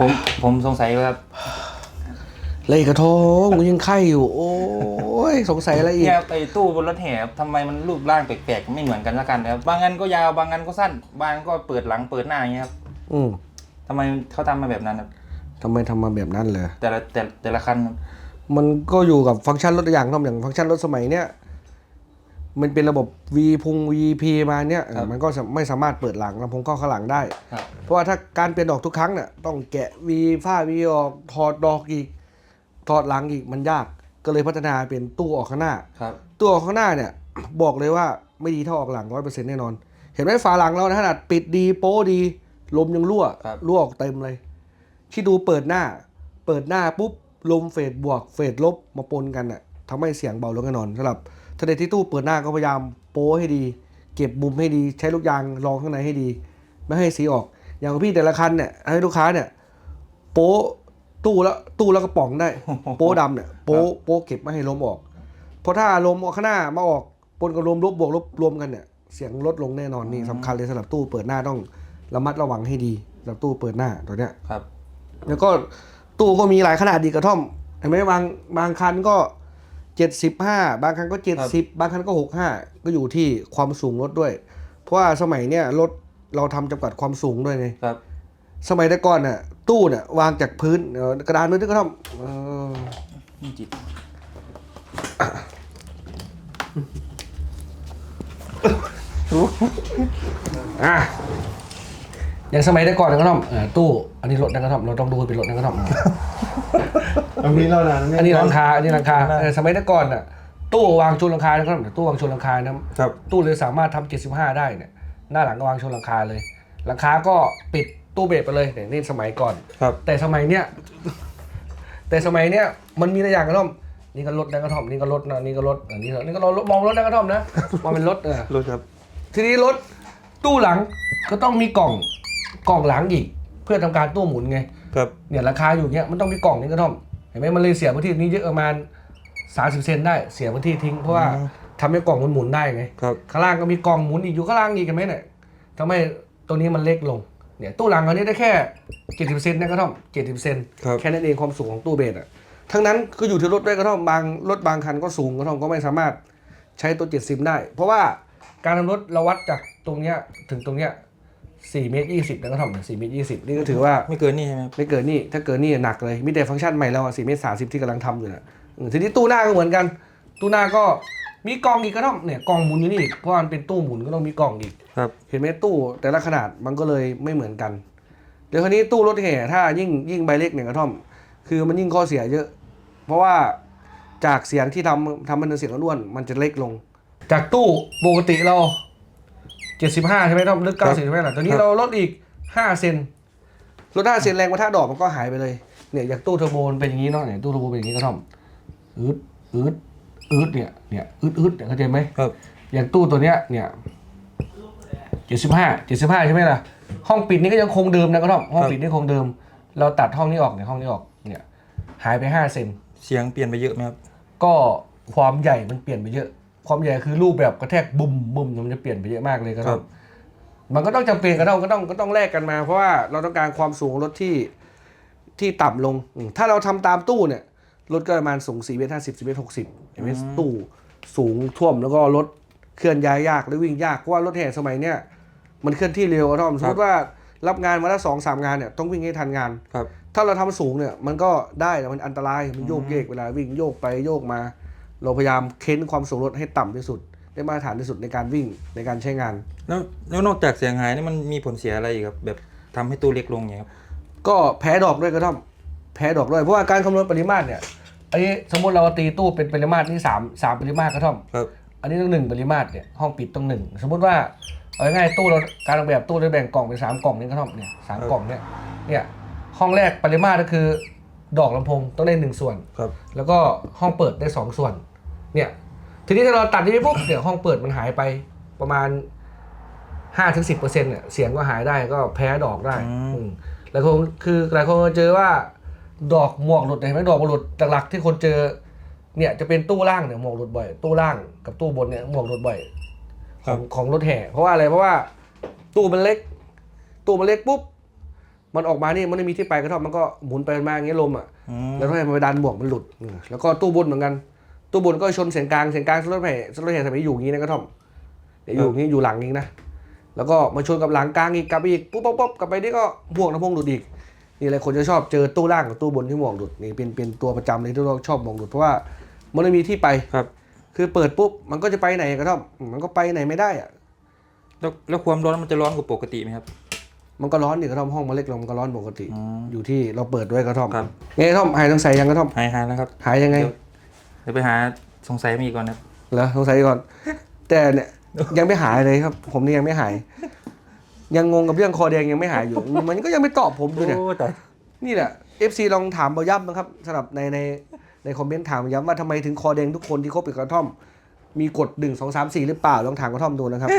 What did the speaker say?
ผมผมสงสัยว่าเลยกระทงกูยังไข่อยู่ โอ้ยสงสัยอะไรอีกเนี่ยไอ้ตู้บนรถแห่ครับทำไมมันรูปร่างแปลกๆไม่เหมือนกันละกันนะครับบางอันก็ยาวบางอันก็สั้น บางอันก็เปิดหลังเปิดหน้าอย่างเงี้ยครับอืมทำไมเขาทำมาแบบนั้นครับทำไมทำมาแบบนั้นเลยแต่ละแต่แต่ละคันครับมันก็อยู่กับฟังก์ชันรถอย่างทำอย่างฟังก์ชันรถสมัยเนี้ย มันเป็นระบบ V พุง VP มาเนี้ยมันก็ไม่สามารถเปิดหลังลำโพงเข้าข้างหลังได้ ครับ เพราะว่าถ้าการเปลี่ยนดอกทุกครั้งเนี่ยต้องแกะ V ฝ้า V ออกถอดดอกอีก ถอดหลังอีกมันยาก ก็เลยพัฒนาเป็นตู้ออกข้างหน้า ครับตู้ออกข้างหน้าเนี่ย บอกเลยว่าไม่ดีเท่าออกหลังร้อยเปอร์เซ็นต์แน่นอน เห็นไหมฝาหลังเรานะขนาดปิดดีโป้ดี ลมยังรั่วครับ รั่วออกเต็มเลย ที่ดูเปิดหน้า เปิดหน้าปุ๊บ ลมเฟดบวกเฟดลบมาปนกันน่ะทำให้เสียงเบาลงแน่นอนสำหรับ ถ้าในที่ตู้เปิดหน้าก็พยายามโป้ให้ดี เก็บมุมให้ดี ใช้ลูกยางรองข้างในให้ดี ไม่ให้สีออก อย่างของพี่แต่ละคันเนี่ยให้ลูกค้าเนี่ย โป้ตู้แล้วตู้แล้วกระป๋องได้ โป้ดำเนี่ยโป้โป้เก็บไม่ให้ลมออก เพราะถ้าลมออกข้างหน้ามาออกปนกับลมลบบวกลบรวมกันเนี่ยเสียงลดลงแน่นอนนี่สำคัญเลยสำหรับตู้เปิดหน้าต้องระมัดระวังให้ดีสำหรับตู้เปิดหน้าตัวเนี้ยครับ แล้วก็ตู้ก็มีหลายขนาดดีกระท่อมเห็นไหมบางบางคันก็ เจ็ดสิบห้าบางคันก็เจ็ดสิบบางคันก็หกห้าก็อยู่ที่ความสูงรถด้วย เพราะว่าสมัยเนี้ยรถเราทำจำกัดความสูงด้วยไงครับ สมัยแต่ก่อนน่ะตู้เนี่ยวางจากพื้นเอ่อกระดานพื้นที่กระท่อมเอ่อนี่จิตอะ อย่างสมัยแต่ก่อนนะกระท่อมเอ่อตู้อันนี้รถนะกระท่อมเราต้องดูให้เป็นรถนะกระท่อม อันนี้เรานะอันนี้หลังคาอันนี้หลังคาเออสมัยแต่ก่อนน่ะตู้วางชนหลังคานะครับตู้วางชนหลังคานะ ครับ ตู้เลยสามารถทำ75 ได้เนี่ย หน้าหลังก็วางชนหลังคาเลย หลังคาก็ปิดตู้เบรกไปเลยเนี่ยนี่สมัยก่อน ครับ แต่สมัยเนี้ย แต่สมัยเนี้ยมันมีหลายอย่างกระท่อม นี่ก็รถนะกระท่อม นี่ก็รถนะนี่ก็รถอันนี้ก็นี่ก็รถมองรถนะกระท่อมนะ มองเป็นรถเออ รถครับ ทีนี้รถตู้หลังก็ต้องมีกล่อง กล่องหลังอีก เพื่อทำการตู้หมุนไงครับเนี่ยราคาอยู่เนี้ยมันต้องมีกล่องนี่กระท่อมเห็นไหมมันเลยเสียพื้นที่นี้เยอะประมาณ30เซนได้เสียพื้นที่ทิ้งเพราะว่าทำให้กล่องมันหมุนได้ไงครับข้างล่างก็มีกล่องหมุนอีกอยู่ข้างล่างอีกเห็นไหมเนี่ยทำให้ตัวนี้มันเล็กลงเนี่ยตู้หลังอันนี้ได้แค่70เซนนะกระท่อม70เซนครับแค่นั้นเองความสูงของตู้เบสอะทั้งนั้นก็อยู่ที่รถด้วยกระท่อมบางรถบางคันก็สูงกระท่อมก็ไม่สามารถใช้ตัว 70 ได้ เพราะว่าการทำรถเราวัดจากตรงเนี้ยถึงตรงเนี้ย 4เมตร20นะกระท่อม4เมตร20 นี่ก็ถือว่าไม่เกินนี่ใช่ไหมครับไม่เกินนี่ถ้าเกินนี่หนักเลยมีแต่ฟังก์ชันใหม่แล้วสี่เมตรสาสิบที่กำลังทำอยู่นะอืมทีนี้ตู้หน้าก็เหมือนกัน ตู้หน้าก็มีกล่องอีกก็ต้องเนี่ยกล่องหมุนอยู่นี่อีกเพราะว่ามันเป็นตู้หมุนก็ต้องมีกล่องอีก ครับ เห็นไหมตู้แต่ละขนาดมันก็เลยไม่เหมือนกัน เดี๋ยวคราวนี้ตู้รถแห่ถ้ายิ่งยิ่งใบเล็กเนี่ยกระท่อม คือมันยิ่งข้อเสียเยอะ เพราะว่าจากเสียงที่ทำทำมันเป็นเสียงล้วนๆมันจะเล็กลง จากตู้ปกติเรา เจ็ดสิบห้าใช่ไหมท่อมลึกเก้าสิบใช่ไหมล่ะตอนนี้เราลดอีกห้าเซนลดห้าเซนแรงกระทะดอกมันก็หายไปเลยเนี่ยจากตู้เทอร์โบมันเป็นอย่างนี้เนาะเนี่ยตู้เทอร์โบเป็นอย่างนี้ก็ท่อมอืดอืดอืดเนี่ยเนี่ยอืดอืดเนี่ยเข้าใจไหมครับอย่างตู้ตัวเนี้ยเนี่ยเจ็ดสิบห้าเจ็ดสิบห้าใช่ไหมล่ะห้องปิดนี่ก็ยังคงเดิมนะก็ท่อมห้องปิดนี่คงเดิม เราตัดห้องนี้ออกเนี่ยห้องนี้ออกเนี่ยหายไปห้าเซนเสียงเปลี่ยนไปเยอะไหมครับก็ความใหญ่มันเปลี่ยนไปเยอะ ความใหญ่คือรูปแบบกระแทกบุ้มบุ้มมันจะเปลี่ยนไปเยอะมากเลยก็คต้รัอบงมันก็ต้องจำเป็นก็ต้องก็ต้องก็ต้องแลกกันมา เพราะว่าเราต้องการความสูงรถที่ที่ต่ำลงอืมถ้าเราทำตามตู้เนี่ยรถก็ประมาณสูง4เมตรห้าสิบสี่เมตรหกสิบเห็นไหมตู้สูงท่วมแล้วก็รถเคลื่อนย้ายยากและวิ่งยากเพราะว่ารถแห่สมัยเนี้ยมันเคลื่อนที่เร็วอะท่อมสมมติว่ารับงานมาแล้วสองสามงานเนี่ยต้องวิ่งให้ทันงานครับถ้าเราทำสูงเนี่ยมันก็ได้แต่มันอันตรายมันโยกเยกเวลาวิ่งโยกไปโยกมา เราพยายามเค้นความสูงรถให้ต่ำที่สุด ได้มาตรฐานที่สุดในการวิ่งในการใช้งาน แล้วแล้วนอกจากเสียงหายนี่มันมีผลเสียอะไรอีกครับแบบทำให้ตู้เล็กลงอย่างเงี้ยครับก็แพ้ดอกด้วยก็ต้องแพ้ดอกด้วยเพราะว่าการคำนวณปริมาตรเนี่ยอันนี้สมมติเราตีตู้เป็นปริมาตรที่สามสามปริมาตรก็ท่อมครับอันนี้ต้องหนึ่งปริมาตรเนี่ยห้องปิดต้องหนึ่งสมมติว่าเอาง่ายๆตู้เราการออกแบบตู้เราแบ่งกล่องเป็นสามกล่องนี่ก็ท่อมเนี่ยสามกล่องเนี่ยเนี่ยห้องแรกปริมาตรก็คือดอกลำโพงต้องได้หนึ่งส่วนครับแล้วก็ห้องเปิดได้สองส่วน เนี่ยทีนี้ถ้าเราตัดที่นี่ปุ๊บเดี๋ยวห้องเปิดมันหายไปประมาณห้าถึงสิบเปอร์เซ็นต์เนี่ยเสียงก็หายได้ก็แพ้ดอกได้อืม อืมแล้วคงคือหลายคนก็เจอว่า ดอกหมวกหลุดเห็นไหมดอกหมวกหลุดหลักๆที่คนเจอ เนี่ยจะเป็นตู้ล่างเนี่ยหมวกหลุดบ่อย ตู้ล่างกับตู้บนเนี่ยหมวกหลุดบ่อยของของรถแห่เพราะว่าอะไรเพราะว่าตู้มันเล็ก ตู้มันเล็กปุ๊บมันออกมานี่มันไม่มีที่ไปกระท่อมมันก็หมุนไปมาอย่างเงี้ยลมอะ อืมแล้วทำไมมันไปดันบวกมันหลุดเออแล้วก็ตู้บนเหมือนกัน ตู้บนก็ชนเสียงกลางเสียงกลางรถแห่รถแห่สมัยอยู่อย่างงี้นะกระท่อมเดี๋ยวอยู่อย่างงี้อยู่หลังอีกนะแล้วก็มาชนกับหลังกลางอีกกลับไปอีกปุ๊บปุ๊บปุ๊บกลับไปนี่ก็บวกนะพงหลุดอีกนี่อะไรคนจะชอบเจอตู้ล่างกับตู้บนที่หมวกหลุดนี่เป็นเป็นตัวประจำเลยที่เราชอบหมวกหลุดเพราะว่ามันไม่มีที่ไปครับ คือเปิดปุ๊บมันก็จะไปไหนกระท่อมมันก็ไปไหนไม่ได้อะแล้วแล้วความร้อนมันจะร้อนกว่าปกติไหมครับ มันก็ร้อนดิกระท่อมห้องมันเล็กลงมันก็ร้อนปกติอืมอยู่ที่เราเปิดด้วยกระท่อมครับไงกระท่อมหายสงสัยยังกระท่อมหายหายแล้วครับหายยังไงเดี๋ยวเดี๋ยวไปหาสงสัยมีอีกก่อนครับเหรอสงสัยก่อน แต่เนี่ยยังไม่หายเลยครับ ผมนี่ยังไม่หาย ยังงงกับเรื่องคอแดงยังไม่หายอยู่ มันก็ยังไม่ตอบผมอยู่เนี่ย โอ้แต่นี่แหละ FC ลองถามเบาย่ำนะครับสำหรับในในในคอมเมนต์ถามย้ำว่าทำไมถึงคอแดงทุกคนที่คบกับกระท่อม มีกฎหนึ่งสองสามสี่หรือเปล่าลองถามกระท่อมดูนะครับ